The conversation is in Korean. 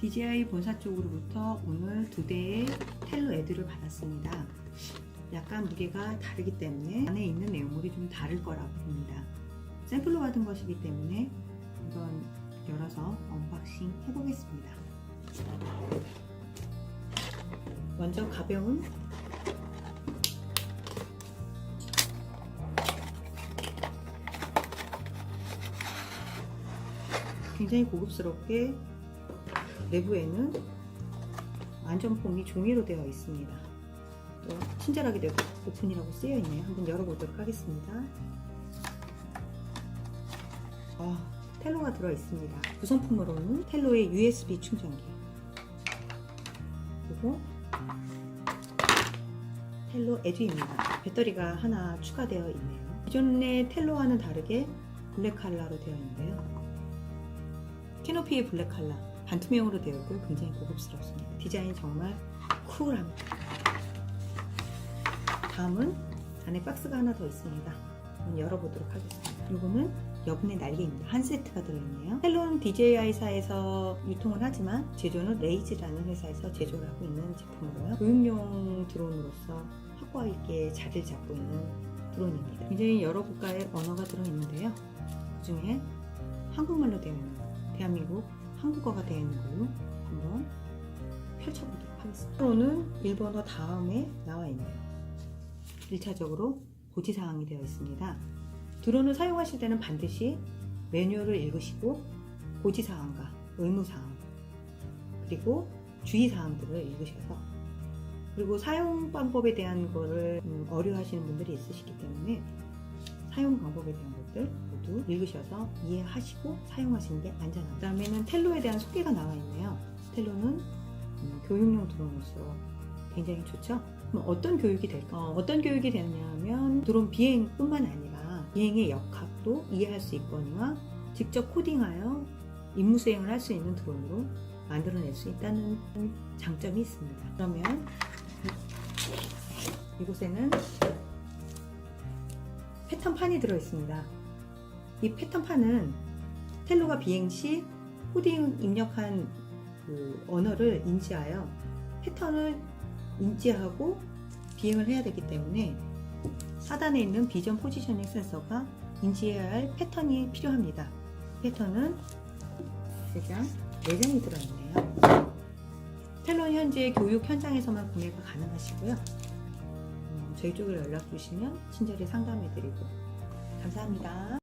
DJI 본사 쪽으로부터 오늘 두 대의 텔로 애들을 받았습니다. 약간 무게가 다르기 때문에 안에 있는 내용물이 좀 다를 거라고 봅니다. 샘플로 받은 것이기 때문에 한번 열어서 언박싱 해보겠습니다. 먼저 가벼운 굉장히 고급스럽게 내부에는 안전폼이 종이로 되어 있습니다. 또 친절하게 되어 오픈이라고 쓰여 있네요. 한번 열어보도록 하겠습니다. 아, 텔로가 들어 있습니다. 구성품으로는 텔로의 USB 충전기 그리고 텔로 에듀입니다. 배터리가 하나 추가되어 있네요. 기존의 텔로와는 다르게 블랙 컬러로 되어 있는데요. 캐노피의 블랙 컬러 반투명으로 되어 있고 굉장히 고급스럽습니다. 디자인이 정말 쿨합니다. 다음은 안에 박스가 하나 더 있습니다. 열어보도록 하겠습니다. 이거는 여분의 날개입니다. 한 세트가 들어있네요. 텔론 DJI사에서 유통을 하지만 제조는 레이즈라는 회사에서 제조를 하고 있는 제품이고요. 교육용 드론으로서 확고하 있게 자리를 잡고 있는 드론입니다. 굉장히 여러 국가의 언어가 들어있는데요. 그 중에 한국말로 되어 있는 대한민국 한국어가 되어 있는 걸로 한번 펼쳐보도록 하겠습니다. 드론은 일본어 다음에 나와 있네요. 1차적으로 고지사항이 되어 있습니다. 드론을 사용하실 때는 반드시 매뉴얼을 읽으시고 고지사항과 의무사항 그리고 주의사항들을 읽으셔서 그리고 사용 방법에 대한 거를 음, 어려워하시는 분들이 있으시기 때문에 사용 방법에 대한 것들 모두 읽으셔서 이해하시고 사용하시는 게 안전합니다. 그 다음에는 텔로에 대한 소개가 나와 있네요. 텔로는 음, 교육용 드론으로서 굉장히 좋죠. 그럼 어떤 교육이 될까? 어, 떤 교육이 되느냐면 드론 비행뿐만 아니라 비행의 역학도 이해할 수 있거니와 직접 코딩하여 임무 수행을 할 수 있는 드론으로 만들어낼 수 있다는 장점이 있습니다. 그러면 이곳에는 패턴판이 들어 있습니다. 이 패턴판은 텔로가 비행 시 코딩 입력한 그 언어를 인지하여 패턴을 인지하고 비행을 해야 되기 때문에 하단에 있는 비전 포지셔닝 센서가 인지해야 할 패턴이 필요합니다. 패턴은 짜잔 4장이 들어있네요. 텔론 현재 교육 현장에서만 구매가 가능하시고요. 음, 저희 쪽으로 연락 주시면 친절히 상담해드리고 감사합니다.